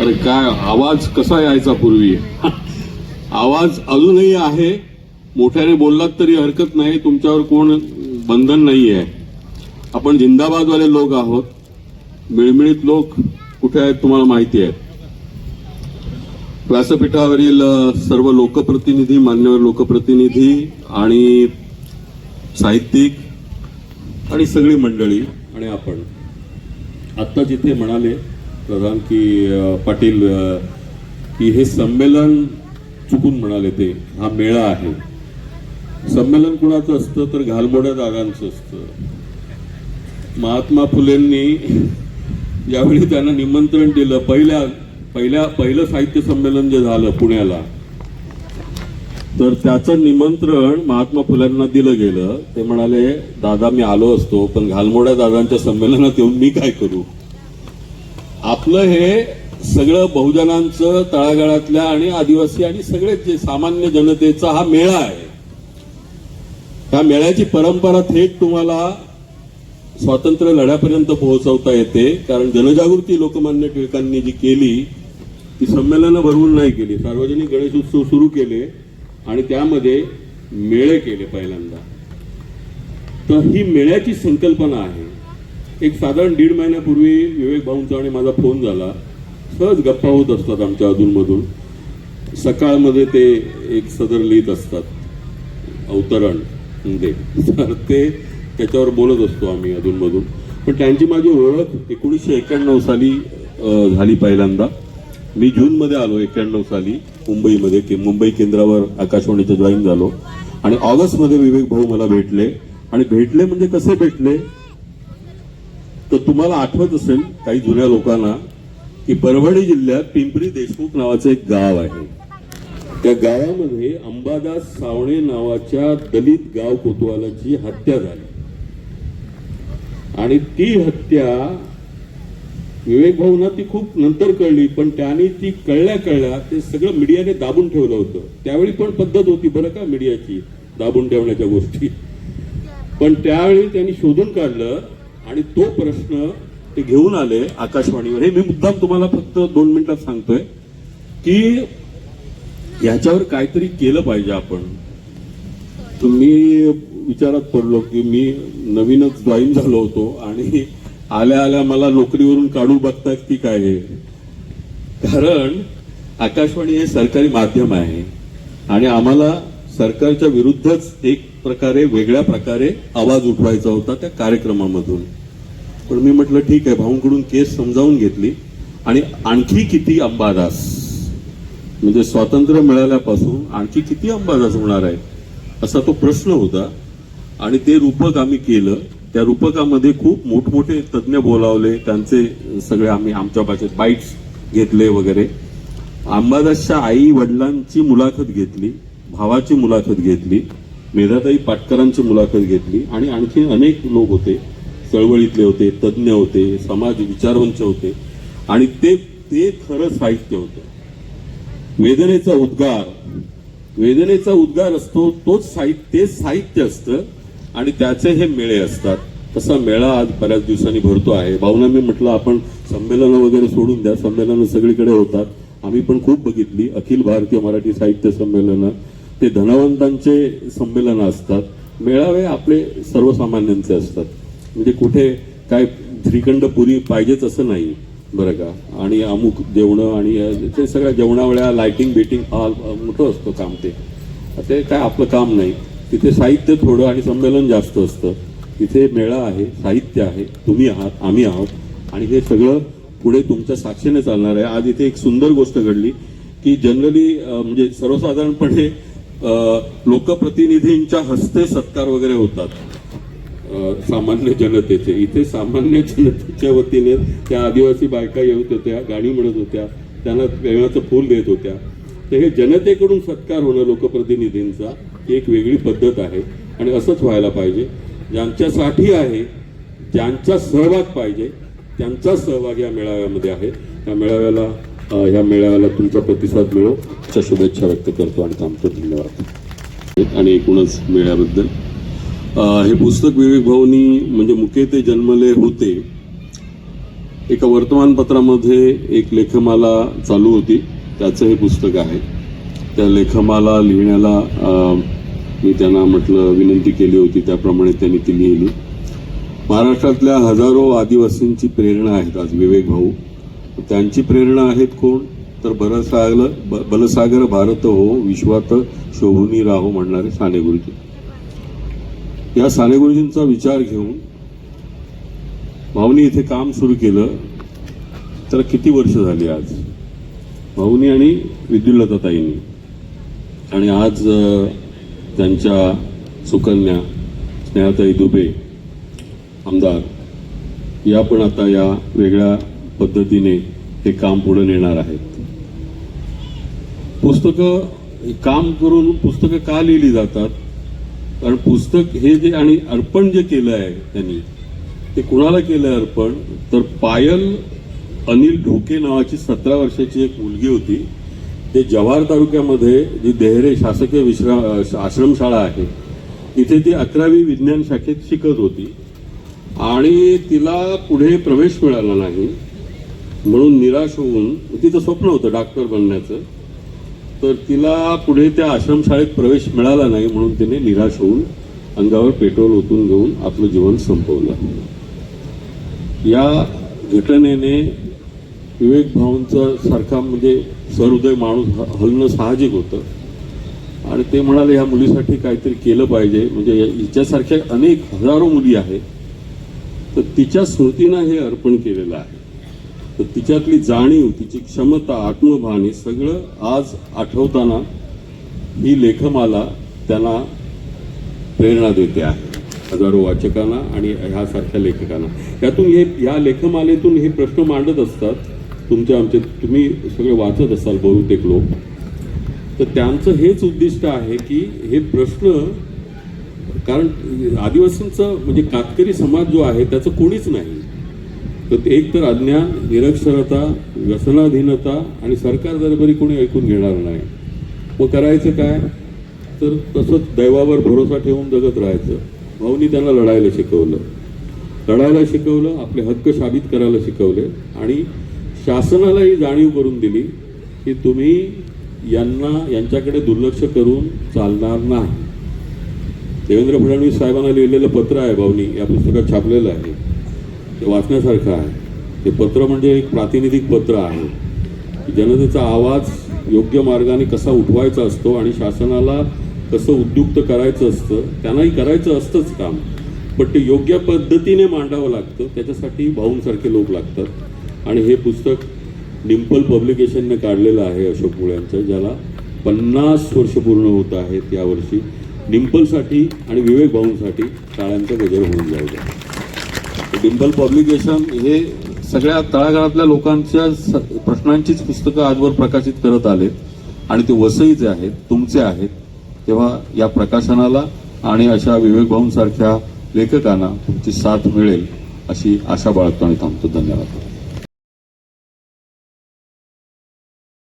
अरे काय आवाज कसा यायचा पूर्वी? आवाज अजूनही आहे. मोठ्याने बोललात तरी हरकत नाही तुमच्यावर कोण बंधन नाही आहे आपण जिंदाबादवाले लोक आहोत. मिळमिळीत लोक कुठे आहेत तुम्हाला माहिती आहे. व्यासपीठावरील सर्व लोकप्रतिनिधी मान्यवर लोकप्रतिनिधी आणि साहित्यिक आणि सगळी मंडळी आणि आपण. आत्ता जिथे म्हणाले प्रधान की पाटील की हे संमेलन चुकून म्हणाले ते हा मेळा आहे. संमेलन कुणाचं असतं तर घालमोड्या दादांचं असतं. महात्मा फुलेंनी ज्यावेळी त्यांना निमंत्रण दिलं पहिल्या पहिल्या पहिलं साहित्य संमेलन जे झालं पुण्याला तर त्याचं निमंत्रण महात्मा फुलेंना दिलं गेलं. ते म्हणाले दादा मी आलो असतो पण घालमोड्या दादांच्या संमेलनात येऊन मी काय करू? आपलं हे सगळं बहुजनांचं तळागाळातल्या आणि आदिवासी आणि सगळे जे सामान्य जनतेचा हा मेळा आहे. त्या मेळ्याची परंपरा थेट तुम्हाला स्वातंत्र्य लढ्यापर्यंत पोहोचवता येते. कारण जनजागृती लोकमान्य टिळकांनी जी केली ती संमेलनं भरवून नाही केली. सार्वजनिक गणेश उत्सव सुरू केले आणि त्यामध्ये मेळे केले पहिल्यांदा. तर ही मेळ्याची संकल्पना आहे. एक साधारण दीड महिन्यापूर्वी विवेक भाऊंचा आणि माझा फोन झाला. सहज गप्पा होत असतात आमच्या अधूनमधून. सकाळमध्ये ते एक सदर लिहित असतात. अवतरण दे तर ते त्याच्यावर बोलत असतो आम्ही अधूनमधून. पण त्यांची माझी ओळख एकोणीसशे एक्याण्णव साली झाली पहिल्यांदा. मी जूनमध्ये आलो एक्याण्णव साली मुंबईमध्ये के मुंबई केंद्रावर आकाशवाणीचं जॉईन झालो. आणि ऑगस्टमध्ये विवेक भाऊ मला भेटले. आणि भेटले म्हणजे कसे भेटले? तर तुम्हाला आठवत असेल काही जुन्या लोकांना की परभणी जिल्ह्यात पिंपरी देशमुख नावाचं एक गाव आहे. त्या गावामध्ये अंबादास सावणे नावाच्या दलित गाव कोतवालाची हत्या झाली. आणि ती हत्या विवेक भाऊना ती खूप नंतर कळली पण त्याने ती कळल्या कळल्या ते सगळं मीडियाने दाबून ठेवलं होतं. त्यावेळी पण पद्धत होती बरं का मीडियाची दाबून ठेवण्याच्या गोष्टी. पण त्यावेळी त्यांनी शोधून काढलं आणि तो प्रश्न ते घेऊन आले आकाशवाणीवर. हे मी मुद्दाम तुम्हाला फक्त दोन मिनिटात सांगतोय की ह्याच्यावर काहीतरी केलं पाहिजे आपण. तुम्ही विचारात पडलो की मी नवीनच जॉईन झालो होतो आणि आल्या आल्या मला नोकरीवरून काढून बघतात की काय हे. कारण आकाशवाणी हे सरकारी माध्यम आहे आणि आम्हाला सरकारच्या विरुद्धच एक प्रकारे वेगळ्या प्रकारे आवाज उठवायचा होता त्या कार्यक्रमामधून. पण मी म्हटलं ठीक आहे भाऊंकडून केस समजावून घेतली आणि आणखी किती अंबादास? म्हणजे स्वातंत्र्य मिळाल्यापासून आणखी किती अंबादास होणार आहे असा तो प्रश्न होता. आणि ते रूपक आम्ही केलं. त्या रूपकामध्ये खूप मोठमोठे तज्ज्ञ बोलावले. त्यांचे सगळे आम्ही आमच्या भाषेत बाईट्स घेतले वगैरे. अंबादासच्या आई वडिलांची मुलाखत घेतली भावाची मुलाखत घेतली. मेधाताई पाटकरांची मुलाखत घेतली आणि आणखी अनेक लोक होते. चळवळीतले होते तज्ज्ञ होते समाज विचारवंत होते. आणि ते ते खरं साहित्य होतं. वेदनेचा उद्गार वेदनेचा उद्गार असतो तोच साहित्य तेच साहित्य असतं आणि त्याचे हे मेळे असतात. तसा मेळा आज बऱ्याच दिवसांनी भरतो आहे. भाऊना मी म्हटलं आपण संमेलनं वगैरे सोडून द्या. संमेलनं सगळीकडे होतात. आम्ही पण खूप बघितली. अखिल भारतीय मराठी साहित्य संमेलनं. ते धनवंतांचे संमेलन असतात. मेळावे आपले सर्वसामान्यांचे असतात. म्हणजे कुठे काय श्रीखंड पुरी पाहिजेच असं नाही. बरं का? आणि अमुक जेवणं आणि ते सगळ्या जेवणावळ्या लायटिंग बिटिंग हॉल मोठं असतं काम ते. ते काय आपलं काम नाही. तिथे साहित्य थोडं आणि संमेलन जास्त असतं. तिथे मेळा आहे साहित्य आहे. तुम्ही आहात आम्ही आहोत. आणि हे सगळं पुढे तुमच्या साक्षीने चालणार आहे. आज इथे एक सुंदर गोष्ट घडली की जनरली म्हणजे सर्वसाधारणपणे लोकप्रतिनिधींच्या हस्ते सत्कार वगैरे होतात. सामान्य जनतेचे. इथे सामान्य जनतेच्या वतीने त्या आदिवासी बायका येत होत्या गाणी म्हणत होत्या त्यांना प्रेमाचं फूल देत होत्या. तर हे जनतेकडून सत्कार होणं लोकप्रतिनिधींचा ही एक वेगळी पद्धत आहे आणि असंच व्हायला पाहिजे. ज्यांच्यासाठी आहे ज्यांचा सहभाग पाहिजे त्यांचा सहभाग या मेळाव्यामध्ये आहे. त्या मेळाव्याला ह्या मेळाव्याला तुमचा प्रतिसाद मिळो. अशा शुभेच्छा व्यक्त करतो आणि थांबतो. धन्यवाद. आणि एकूणच मेळ्याबद्दल हे पुस्तक विवेक भाऊनी म्हणजे मुके ते जन्मले होते एका वर्तमानपत्रामध्ये एक लेखमाला चालू होती. त्याचं हे पुस्तक आहे. त्या लेखमाला लिहिण्याला मी त्यांना म्हटलं विनंती केली होती. त्याप्रमाणे त्यांनी ती लिहिली. महाराष्ट्रातल्या हजारो आदिवासींची प्रेरणा आहेत आज विवेक भाऊ. त्यांची प्रेरणा आहेत कोण? तर बलसागर ब- बलसागर भारत हो विश्वात शोभुनी राहो म्हणणारे साने गुरुजी या साने गुरुजींचा विचार घेऊन भाऊनी इथे काम सुरू केलं. तर किती वर्ष झाली आज? भाऊनी आणि विद्युलताताईंनी आणि आज त्यांच्या सुकन्या स्नेहाताई दुबे आमदार या पण आता या वेगळ्या पद्धतीने हे काम पुढे नेणार आहेत. पुस्तकं काम करून पुस्तकं का लिहिली जातात? कारण पुस्तक हे जे आणि अर्पण जे केलं आहे त्यांनी ते कुणाला केलं आहे अर्पण? तर पायल अनिल ढोके नावाची सतरा वर्षाची एक मुलगी होती. ते जव्हार तालुक्यामध्ये जी देहरे शासकीय विश्राम आश्रमशाळा आहे तिथे ती अकरावी विज्ञान शाखेत शिकत होती. आणि तिला पुढे प्रवेश मिळाला नाही. म्हणून निराश होऊन तिचं स्वप्न होतं डॉक्टर बनण्याचं. तर तिला पुढे त्या आश्रमशाळेत प्रवेश मिळाला नाही म्हणून तिने निराश होऊन अंगावर पेट्रोल ओतून घेऊन आपलं जीवन संपवलं. या घटनेने विवेक भाऊंचा सारखा म्हणजे सहृदय माणूस ह- हलणं साहजिक होतं. आणि ते म्हणाले ह्या मुलीसाठी काहीतरी केलं पाहिजे. म्हणजे या- हिच्यासारख्या अनेक हजारो मुली आहेत. तर तिच्या स्मृतीनं हे अर्पण केलेलं आहे. तर तिच्यातली जाणीव तिची क्षमता आत्मभान हे सगळं आज आठवताना ही लेखमाला त्यांना प्रेरणा देते आहे. हजारो वाचकांना आणि ह्यासारख्या लेखकांना. यातून हे या लेखमालेतून हे प्रश्न मांडत असतात. तुमचे आमचे तुम्ही सगळे वाचत असाल बहुतेक लोक. तर त्यांचं हेच उद्दिष्ट आहे की हे प्रश्न कारण आदिवासींचं म्हणजे कातकरी समाज जो आहे त्याचं कोणीच नाही. तर एक तर अज्ञान निरक्षरता व्यसनाधीनता आणि सरकार दरबारी कोणी ऐकून घेणार नाही मग करायचं काय? तर तसंच दैवावर भरोसा ठेवून जगत राहायचं. भाऊनी त्यांना लढायला शिकवलं. लढायला शिकवलं आपले हक्क साबित करायला शिकवले आणि शासनालाही जाणीव करून दिली की तुम्ही यांना यांच्याकडे दुर्लक्ष करून चालणार नाही. देवेंद्र फडणवीस साहेबांना लिहिलेलं पत्र आहे भाऊनी या पुस्तकात छापलेलं आहे. ते वाचण्यासारखं आहे. ते पत्र म्हणजे एक प्रातिनिधिक पत्र आहे. जनतेचा आवाज योग्य मार्गाने कसा उठवायचा असतो आणि शासनाला कसं उद्युक्त करायचं असतं त्यांनाही करायचं असतंच काम. पण ते योग्य पद्धतीने मांडावं लागतं त्याच्यासाठी भाऊंसारखे लोक लागतात. आणि हे पुस्तक डिम्पल पब्लिकेशनने काढलेलं आहे अशोक मुळ्यांचं ज्याला पन्नास वर्ष पूर्ण होत आहेत यावर्षी. डिम्पलसाठी आणि विवेक भाऊंसाठी टाळ्यांचा गजर होऊन जाऊ द्या. डिम्पल पब्लिकेशन हे सगळ्या तळागाळातल्या लोकांच्या स- प्रश्नांचीच पुस्तकं आजवर प्रकाशित करत आले आणि ते वसईचे आहेत तुमचे आहेत तेव्हा या प्रकाशनाला आणि अशा विवेक भाऊंसारख्या लेखकांना तुमची साथ मिळेल अशी आशा बाळगतो आणि थांबतो. धन्यवाद.